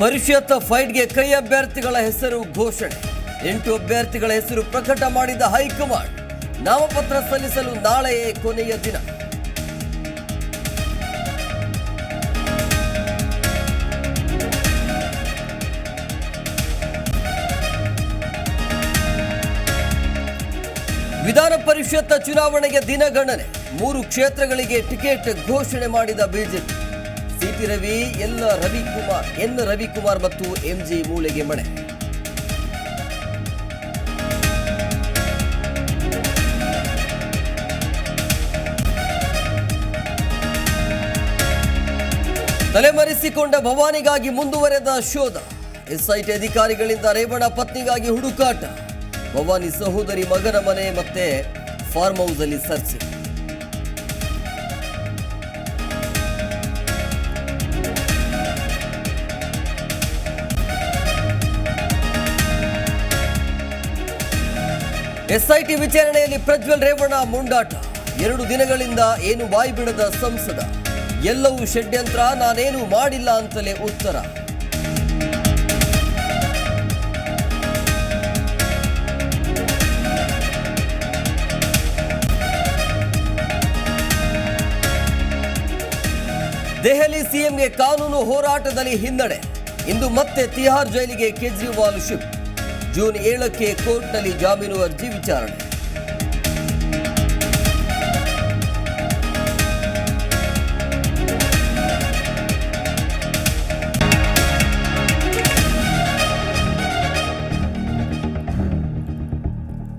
ಪರಿಷತ್ ಫೈಟ್ಗೆ ಕೈ ಅಭ್ಯರ್ಥಿಗಳ ಹೆಸರು ಘೋಷಣೆ. ಎಂಟು ಅಭ್ಯರ್ಥಿಗಳ ಹೆಸರು ಪ್ರಕಟ ಮಾಡಿದ ಹೈಕಮಾಂಡ್ ನಾಮಪತ್ರ ಸಲ್ಲಿಸಲು ನಾಳೆಯೇ ಕೊನೆಯ ದಿನ. ವಿಧಾನ ಪರಿಷತ್ ಚುನಾವಣೆಗೆ ದಿನಗಣನೆ. ಮೂರು ಕ್ಷೇತ್ರಗಳಿಗೆ ಟಿಕೆಟ್ ಘೋಷಣೆ ಮಾಡಿದ BJP. CT Ravi Kumar Ravikumar, N Ravikumar ಮತ್ತು ಎಂಜಿ ಮೂಳೆಗೆ ಮಣೆ. ತಲೆಮರೆಸಿಕೊಂಡ ಭವಾನಿಗಾಗಿ ಮುಂದುವರೆದ ಶೋಧ. ಎಸ್ಐಟಿ ಅಧಿಕಾರಿಗಳಿಂದ ರೇವಣ ಪತ್ನಿಗಾಗಿ ಹುಡುಕಾಟ. ಭವಾನಿ ಸಹೋದರಿ ಮಗನ ಮನೆ ಮತ್ತೆ ಫಾರ್ಮ್ ಹೌಸ್ ಅಲ್ಲಿ ಸರ್ಚ್ ಎಸ್ಐಟಿ ವಿಚಾರಣೆಯಲ್ಲಿ ಪ್ರಜ್ವಲ್ ರೇವಣ್ಣ ಮುಂಡಾಟ. ಎರಡು ದಿನಗಳಿಂದ ಏನು ಬಾಯಿ ಬಿಡದ ಸಂಸದ. ಎಲ್ಲವೂ ಷಡ್ಯಂತ್ರ, ನಾನೇನು ಮಾಡಿಲ್ಲ ಅಂತಲೇ ಉತ್ತರ. ದೆಹಲಿ ಸಿಎಂಗೆ ಕಾನೂನು ಹೋರಾಟದಲ್ಲಿ ಹಿನ್ನಡೆ. ಇಂದು ಮತ್ತೆ ತಿಹಾರ್ ಜೈಲಿಗೆ ಕೇಜ್ರಿವಾಲ್ ಶಿಫ್ಟ್. ಜೂನ್ ಏಳಕ್ಕೆ ಕೋರ್ಟ್ನಲ್ಲಿ ಜಾಮೀನು ಅರ್ಜಿ ವಿಚಾರಣೆ.